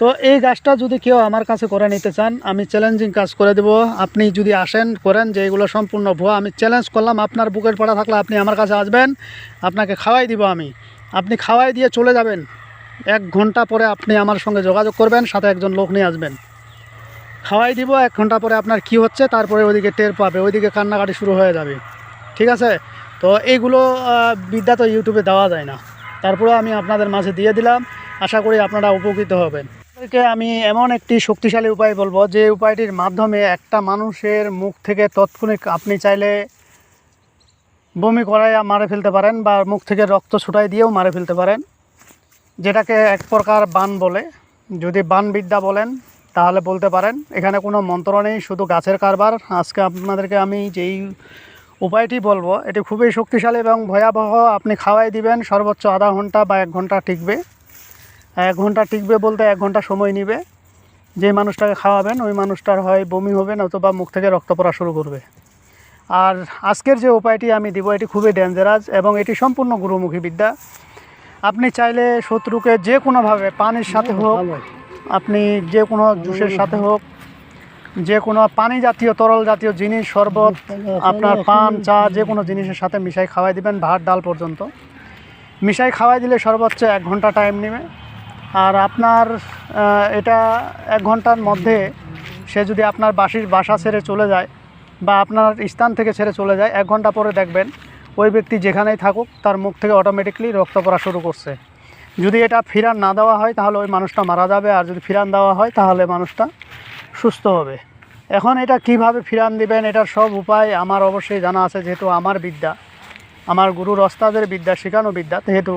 তো এই গাছটা যদি কেউ আমার কাছে করে নিতে চান, আমি চ্যালেঞ্জিং কাজ করে দেব। আপনি যদি আসেন, করেন যে এগুলো সম্পূর্ণ ভুয়া, আমি চ্যালেঞ্জ করলাম, আপনার বুকের পড়া থাকলে আপনি আমার কাছে আসবেন, আপনাকে খাওয়াই দিব আমি। আপনি খাওয়াই দিয়ে চলে যাবেন। এক ঘণ্টা পরে আপনি আমার সঙ্গে যোগাযোগ করবেন, সাথে একজন লোক নিয়ে আসবেন। খাওয়াই দিব, এক ঘণ্টা পরে আপনার কি হচ্ছে, তারপরে ওইদিকে টের পাবে, ওইদিকে কান্নাকাটি শুরু হয়ে যাবে। ঠিক আছে? তো এইগুলো বিদ্যা তো ইউটিউবে দেওয়া যায় না। তারপরে আমি আপনাদের মাঝে দিয়ে দিলাম। আশা করি আপনারা উপকৃত হবেন। আমি এমন একটি শক্তিশালী উপায় বলব যে উপায়টির মাধ্যমে একটা মানুষের মুখ থেকে তৎক্ষণিক আপনি চাইলে বমি করাইয়া মারে ফেলতে পারেন বা মুখ থেকে রক্ত ছুটাই দিয়েও মারে ফেলতে পারেন, যেটাকে এক প্রকার বান বলে। যদি বান বিদ্যা বলেন, তাহলে বলতে পারেন, এখানে কোনো মন্ত্র নেই, শুধু গাছের কারবার। আজকে আপনাদেরকে আমি যেই উপায়টি বলব, এটি খুবই শক্তিশালী এবং ভয়াবহ। আপনি খাওয়াই দিবেন, সর্বোচ্চ আধা ঘণ্টা বা এক ঘণ্টা টিকবে। এক ঘণ্টা টিকবে বলতে এক ঘণ্টা সময় নেবে। যে মানুষটাকে খাওয়াবেন, ওই মানুষটার হয় বমি হবে নতুবা মুখ থেকে রক্ত পড়া শুরু করবে। আর আজকের যে উপায়টি আমি দিব, এটি খুবই ডেঞ্জারাস এবং এটি সম্পূর্ণ গুরুমুখী বিদ্যা। আপনি চাইলে শত্রুকে যে কোনোভাবে, পানির সাথে হোক, আপনি যে কোনো জুসের সাথে হোক, যে কোনো পানি জাতীয়, তরল জাতীয় জিনিস, শরবত, আপনার পান, চা, যে কোনো জিনিসের সাথে মিশাই খাওয়াই দিবেন, ভাত, ডাল পর্যন্ত। মিশাই খাওয়াই দিলে সর্বোচ্চ এক ঘণ্টা টাইম নেবে। আর আপনার এটা এক ঘণ্টার মধ্যে সে যদি আপনার বাসির বাসা ছেড়ে চলে যায় বা আপনার স্থান থেকে ছেড়ে চলে যায়, এক ঘণ্টা পরে দেখবেন ওই ব্যক্তি যেখানেই থাকুক তার মুখ থেকে অটোমেটিকলি রক্ত পড়া শুরু করছে। যদি এটা ফিরান না দেওয়া হয়, তাহলে ওই মানুষটা মারা যাবে, আর যদি ফিরান দেওয়া হয়, তাহলে মানুষটা সুস্থ হবে। এখন এটা কীভাবে ফিরান দিবেন, এটার সব উপায় আমার অবশ্যই জানা আছে, যেহেতু আমার বিদ্যা, আমার গুরুর ওস্তাদের বিদ্যা, শেখানো বিদ্যা, যেহেতু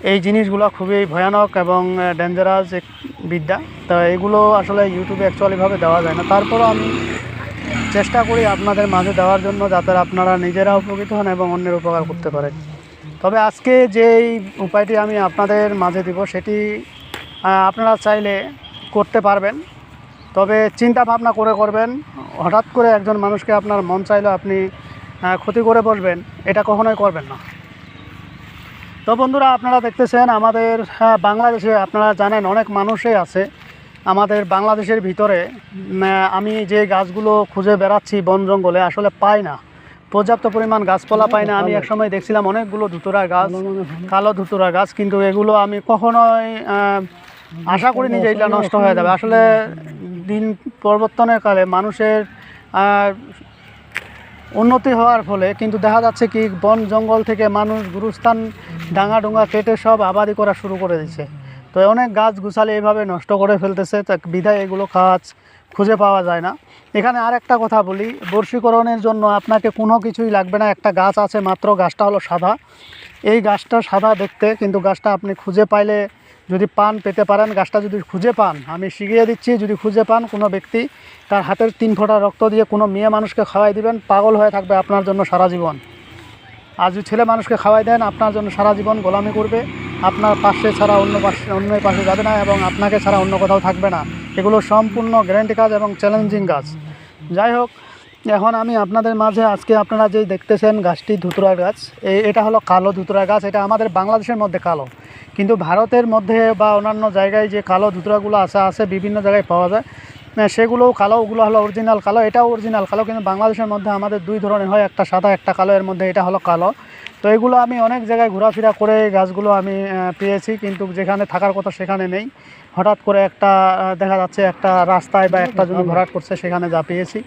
এই জিনিসগুলো খুবই ভয়ানক এবং ডেঞ্জারাস বিদ্যা। তো এগুলো আসলে ইউটিউবে অ্যাকচুয়ালিভাবে দেওয়া যায় না। তারপরও আমি চেষ্টা করি আপনাদের মাঝে দেওয়ার জন্য যাতে আপনারা নিজেরা উপকৃত হন এবং অন্যের উপকার করতে পারেন। তবে আজকে যেই উপায়টি আমি আপনাদের মাঝে দিব সেটি আপনারা চাইলে করতে পারবেন। তবে চিন্তা ভাবনা করে করবেন। হঠাৎ করে একজন মানুষকে আপনার মন চাইলে আপনি ক্ষতি করে বসবেন, এটা কখনোই করবেন না। তো বন্ধুরা আপনারা দেখতেছেন আমাদের হ্যাঁ, বাংলাদেশে আপনারা জানেন অনেক মানুষই আছে। আমাদের বাংলাদেশের ভিতরে আমি যে গাছগুলো খুঁজে বেড়াচ্ছি বন জঙ্গলে আসলে পাই না। পর্যাপ্ত পরিমাণ গাছপালা পাই না। আমি একসময় দেখছিলাম অনেকগুলো ধুতুরা গাছ কালো ধুতুরা গাছ কিন্তু এগুলো আমি কখনোই আশা করিনি যে এটা নষ্ট হয়ে যাবে। আসলে দিন পরিবর্তনের কালে মানুষের উন্নতি হওয়ার ফলে, কিন্তু দেখা যাচ্ছে কি বন জঙ্গল থেকে মানুষ গুরুস্থান ডাঙা ডোঙা কেটে সব আবাদি করা শুরু করে দিচ্ছে তো অনেক গাছ গুছালে এইভাবে নষ্ট করে ফেলতেছে, তা বিধায় এগুলো গাছ খুঁজে পাওয়া যায় না। এখানে আর একটা কথা বলি, বর্ষীকরণের জন্য আপনাকে কোনো কিছুই লাগবে না, একটা গাছ আছে মাত্র, গাছটা হলো সাদা। এই গাছটা সাদা দেখতে, কিন্তু গাছটা আপনি খুঁজে পাইলে যদি পান পেতে পারেন, গাছটা যদি খুঁজে পান, আমি শিখিয়ে দিচ্ছি, যদি খুঁজে পান কোনো ব্যক্তি, তার হাতের তিন ফোঁটা রক্ত দিয়ে কোনো মেয়ে মানুষকে খাওয়াই দিবেন, পাগল হয়ে থাকবে আপনার জন্য সারা জীবন। আর যদি ছেলে মানুষকে খাওয়াই দেন, আপনার জন্য সারা জীবন গোলামি করবে, আপনার পাশে ছাড়া অন্য পাশে, অন্যের পাশে যাবে না এবং আপনাকে ছাড়া অন্য কোথাও থাকবে না। এগুলো সম্পূর্ণ গ্যারেন্টি কাজ এবং চ্যালেঞ্জিং কাজ। যাই হোক, এখন আমি আপনাদের মাঝে আজকে আপনারা যেই দেখতেছেন গাছটি ধুতুরা গাছ এটা হলো কালো ধুতুরা গাছ, এটা আমাদের বাংলাদেশের মধ্যে কালো। কিন্তু ভারতের মধ্যে বা অন্যান্য জায়গায় যে কালো ধুতুরাগুলো আছে আছে বিভিন্ন জায়গায় পাওয়া যায় সেগুলোও কালো, ওগুলো হলো অরিজিনাল কালো, এটাও অরিজিনাল কালো, কিন্তু বাংলাদেশের মধ্যে আমাদের দুই ধরনের হয়, একটা সাদা, একটা কালো, এর মধ্যে এটা হলো কালো। তো এগুলো আমি অনেক জায়গায় ঘোরাফেরা করে গাছগুলো আমি পেয়েছি, কিন্তু যেখানে থাকার কথা সেখানে নেই। হঠাৎ করে একটা দেখা যাচ্ছে একটা রাস্তায় বা একটা জমি ভরাট করছে, সেখানে যা পেয়েছি।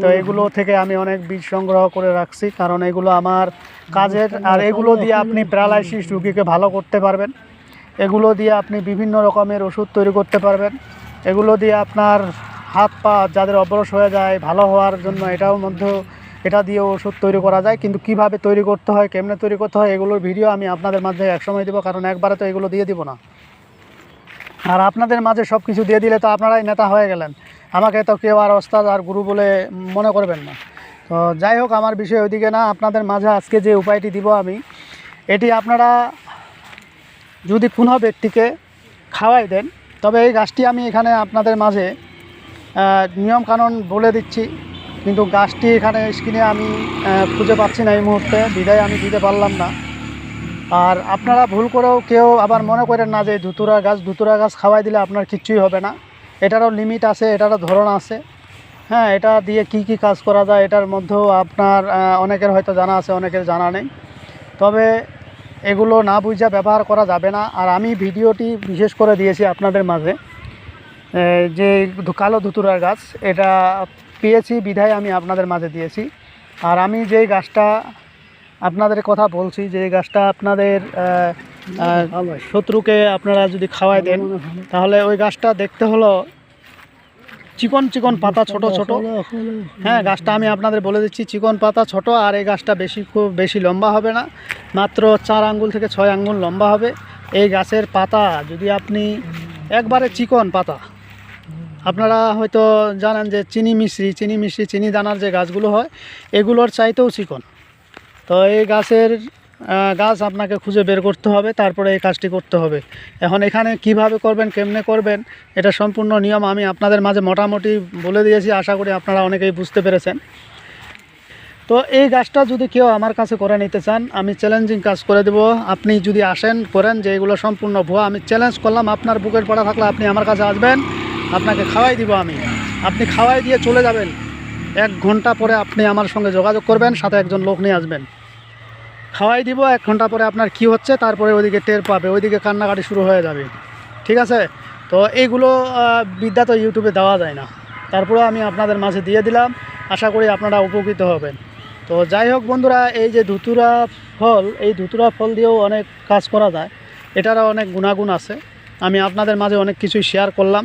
তো এগুলো থেকে আমি অনেক বীজ সংগ্রহ করে রাখছি, কারণ এগুলো আমার কাজের, আর এগুলো দিয়ে আপনি প্যারালাইসিস রুগীকে ভালো করতে পারবেন। এগুলো দিয়ে আপনি বিভিন্ন রকমের ওষুধ তৈরি করতে পারবেন। এগুলো দিয়ে আপনার হাত পা যাদের অবরস হয়ে যায়, ভালো হওয়ার জন্য এটাও মধ্যে এটা দিয়ে ওষুধ তৈরি করা যায়। কিন্তু কীভাবে তৈরি করতে হয়, কেমনে তৈরি করতে হয়, এগুলোর ভিডিও আমি আপনাদের মাঝে একসময় দেবো, কারণ একবারে তো এগুলো দিয়ে দিব না। আর আপনাদের মাঝে সব কিছু দিয়ে দিলে তো আপনারাই নেতা হয়ে গেলেন। আমাকে তো কেউ আর ওস্তাদ আর গুরু বলে মনে করবেন না। তো যাই হোক, আমার বিষয় ওইদিকে না, আপনাদের মাঝে আজকে যে উপায়টি দিব আমি, এটি আপনারা যদি কোনো ব্যক্তিকে খাওয়াই দেন, তবে এই গাছটি আমি এখানে আপনাদের মাঝে নিয়মকানুন বলে দিচ্ছি। কিন্তু গাছটি এখানে স্ক্রিনে আমি খুঁজে পাচ্ছি না এই মুহূর্তে, বিদায় আমি দিতে পারলাম না। আর আপনারা ভুল করেও কেউ আবার মনে করেন না যে ধুতুরা গাছ ধুতুরা গাছ খাওয়াই দিলে আপনার কিচ্ছুই হবে না। এটারও লিমিট আছে, এটারও ধরন আছে। হ্যাঁ এটা দিয়ে কি কি কাজ করা যায়, এটার মধ্যেও আপনার অনেকের হয়তো জানা আছে, অনেকের জানা নেই। তবে এগুলো না বুঝা ব্যবহার করা যাবে না। আর আমি ভিডিওটি বিশেষ করে দিয়েছি আপনাদের মাঝে। যে কালো ধুতুরার গাছ এটা পেয়েছি বিধায় আমি আপনাদের মাঝে দিয়েছি। আর আমি যেই গাছটা আপনাদের কথা বলছি যে গাছটা আপনাদের শত্রুকে আপনারা যদি খাওয়াই দেন তাহলে ওই গাছটা দেখতে হলো চিকন চিকন পাতা ছোট ছোট। হ্যাঁ গাছটা আমি আপনাদের বলে দিচ্ছি চিকন পাতা ছোট আর এই গাছটা বেশি খুব বেশি লম্বা হবে না। মাত্র চার আঙ্গুল থেকে ছয় আঙ্গুল লম্বা হবে। এই গাছের পাতা যদি আপনি একবারে চিকন পাতা আপনারা হয়তো জানেন যে চিনি মিশ্রি চিনি মিশ্রি চিনি দানার যে গাছগুলো হয় এগুলোর চাইতেও চিকন। তো এই গাছের গাছ আপনাকে খুঁজে বের করতে হবে, তারপরে এই কাজটি করতে হবে। এখন এখানে কীভাবে করবেন, কেমনে করবেন, এটা সম্পূর্ণ নিয়ম আমি আপনাদের মাঝে মোটামুটি বলে দিয়েছি, আশা করি আপনারা অনেকেই বুঝতে পেরেছেন। তো এই গাছটা যদি কেউ আমার কাছে করে নিতে চান, আমি চ্যালেঞ্জিং কাজ করে দেব। আপনি যদি আসেন, করেন যে এগুলো সম্পূর্ণ ভুয়া, আমি চ্যালেঞ্জ করলাম, আপনার বুকের পড়া থাকলে আপনি আমার কাছে আসবেন, আপনাকে খাওয়াই দিব আমি। আপনি খাওয়াই দিয়ে চলে যাবেন। এক ঘণ্টা পরে আপনি আমার সঙ্গে যোগাযোগ করবেন, সাথে একজন লোক নিয়ে আসবেন। খাওয়াই দিব, এক ঘণ্টা পরে আপনার কি হচ্ছে, তারপরে ওইদিকে টের পাবে, ওইদিকে কান্নাকাটি শুরু হয়ে যাবে। ঠিক আছে? তো এইগুলো বিদ্যা তো ইউটিউবে দেওয়া যায় না। তারপরে আমি আপনাদের মাঝে দিয়ে দিলাম, আশা করি আপনারা উপকৃত হবেন। তো যাই হোক বন্ধুরা, এই যে ধুতুরা ফল, এই ধুতুরা ফল দিয়েও অনেক কাজ করা যায়। এটারও অনেক গুণাগুণ আছে। আমি আপনাদের মাঝে অনেক কিছুই শেয়ার করলাম।